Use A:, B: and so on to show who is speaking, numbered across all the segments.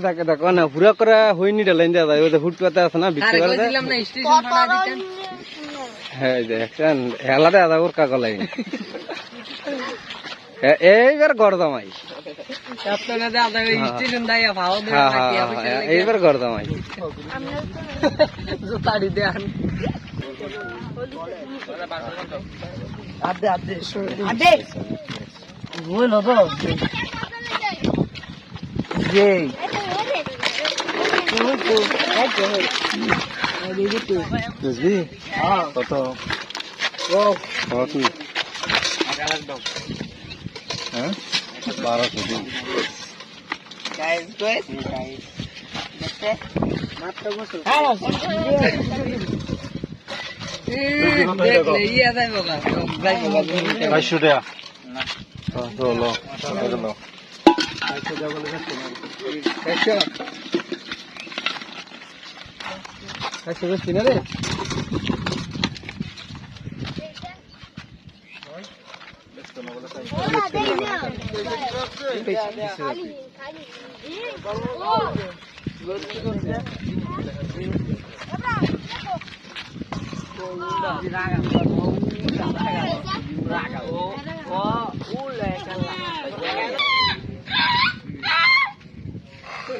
A: দেখো দেখো না পুরা করে ওই যে ফুটপাতে আছে না বিক্রি করে হ্যাঁ দেখছেন হেলা দেওয়া যায় ওর কাগলাই এইবার গরদামাই
B: আপনারা দাদা ওই
A: হ্যাঁ।
B: স্টেশন দাইয়া ভাও দেন
A: হ্যাঁ
B: নাকি
A: হ্যাঁ
B: অফিসের
A: হ্যাঁ,
B: লাগে।
A: এইবার গরদামাই
B: জুতাড়ি দেন আদে আদে আদে বল তো যে
A: বুঝলি কত কত হ্যাঁ বারোশো দিন
B: গাইস গাইস মাত্র বসো দেখলে ইয়া যাই বাবা যাই বাবা
A: বাইশশো টাকা হলো হলো একশো বেশি না রে
B: তা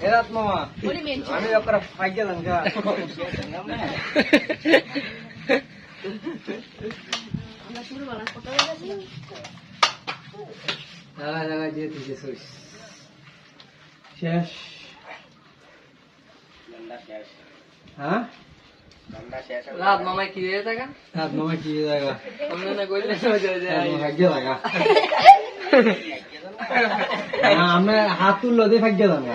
A: এরাত মামা আমি ওপরে ফাইক গেলাম গা জায়গা জায়গা দিয়ে দিয়েছে সুইচ শেষ হ্যাঁ
B: রাত মামাই কি হয়ে থাকা
A: রাত মামা কি জায়গা
B: অন্য না কইলে
A: ভাগ্য জায়গা আমরা হাত তুললো দিয়ে ভাগ্য জায়গা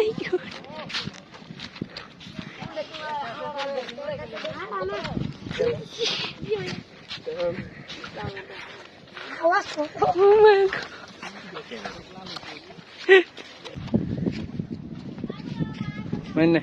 A: ơi trời
B: Oh my god. Mình này.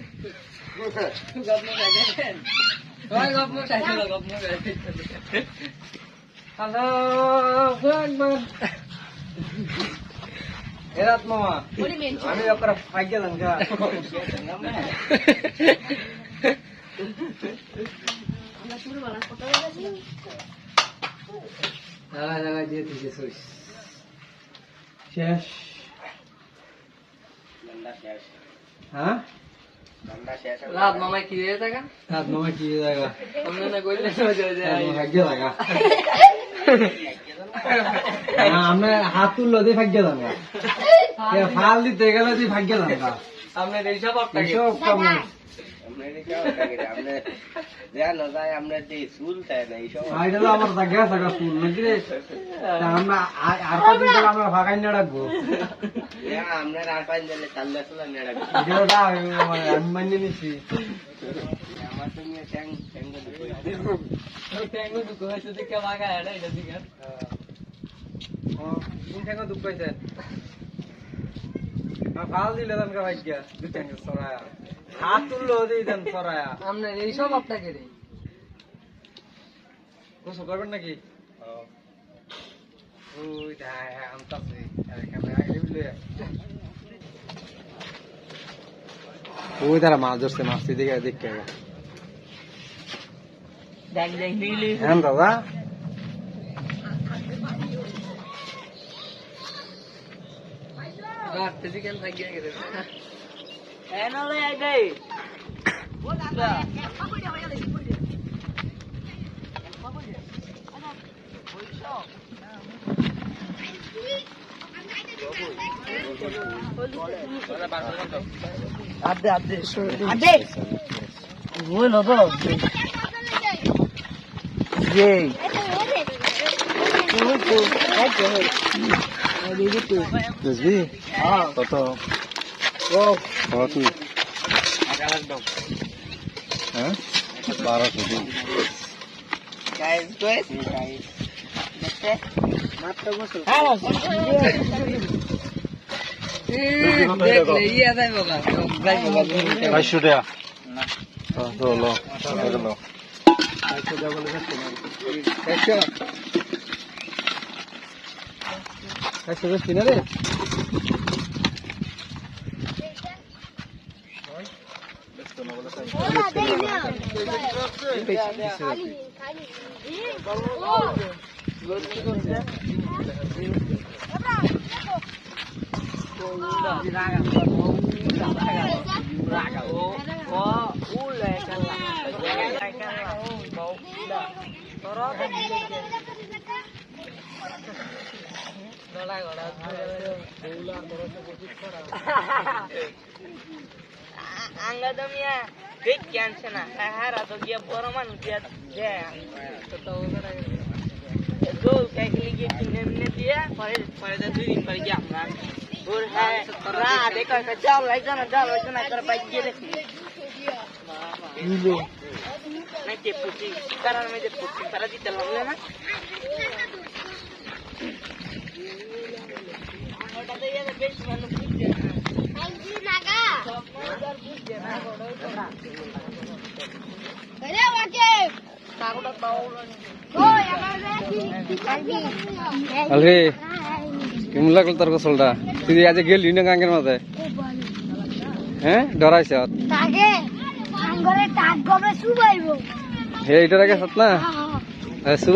A: এরাত মামা আমি ওপরে ফাইক গা জায়গা জায়গা দিয়ে দিয়েছে শেষ হ্যাঁ
B: রাত কি হয়ে থাকা?
A: রাত মামা কি জায়গা
B: অন্য না কইলে
A: ভাগ্য জায়গা আমরা হাত তুললো দিয়ে ভাগ্য জায়গা ফাল দিতে গেলে দিয়ে ভাগ্য থাকা।
B: আপনার এইসব আপনাকে
A: আমার আর ধরে আমরা ভাগাই না রাখব। দা, আমি আমি মানিয়ে নিছি।
B: ট্যাঙ্গো দুঃখ হয়েছে। দেখে বাগায় এটা এটা দিকে
A: কোন দুঃখ পাইছে ফাল দিলে তানকে ভাগ্য দুই ঠেঙ্গা সরায়া। হাত তুললো দিই দেন সরায়া
B: আপনার এইসব আপনাকে রে
A: গোসল করবেন নাকি? ওই হ্যাঁ হ্যাঁ আমতাছি ক্যামেরা আগে বুঝলে ওই তারা মাছ ধরছে মাছ দিকে দেখতে
B: দেখ দেখ
A: হ্যাঁ দাদা
B: রাখতে দিকেন থাকিয়ে গেছে হ্যাঁ না রে আই দে আদে আদে আদে বলো তো
A: বুঝলি কত কত হ্যাঁ বারোশো দিন
B: দেখলে ইয়ে যাই Đó là gọi là આંગા દમિયા કઈ ક્યાં છે ના હારા તો ગયા પોરમાન ગયા જાય તો તો જો કંઈક લીગે ને ને પર ગયા હમરા રા દેખો જાવ લઈ જાવ લઈ જાના કર પાઈ ગયે દે નીલો ને કે પૂછી
A: আরে কেমন লাগল তোর গোসলটা? তুই আজ গেলি না গাঙ্গের মাথায় হ্যাঁ? ডরাইছ হে এটা রাখে সত না?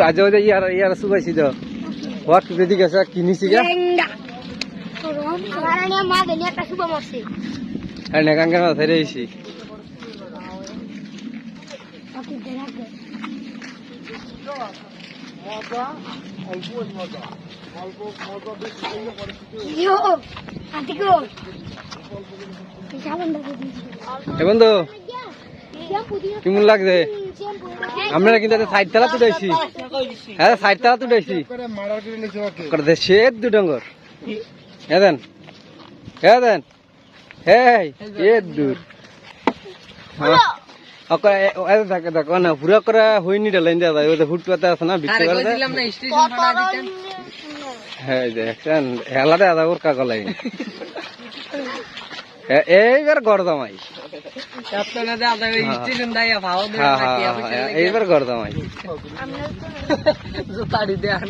A: আজ ইয়ার ইয়ার সুবাইছি তো। হোয়াট বেদি গেছে কিনিছি গা? আর না গাঙ্গের মাথায় রয়েছি এ বন্ধু, কেমন লাগছে? আমরা কিন্তু সাইড তালা তুটাইছি হ্যাঁ সাইড তালা তুটাইছি সে দু ডঙ্গর। হ্যাঁ দেন হ্যাঁ দেন। হ্যাঁ দূর। হ্যাঁ দেখো না পুরা করে হইনি ডালাইন যায়। ওই হুট পাতা আছে না বিক্রি করে হ্যাঁ। দেখছেন হেলাতে আদা ওর কাকলাই এইবার গরদামাই এইবার গরদামাই
B: জুতাড়ি দেন।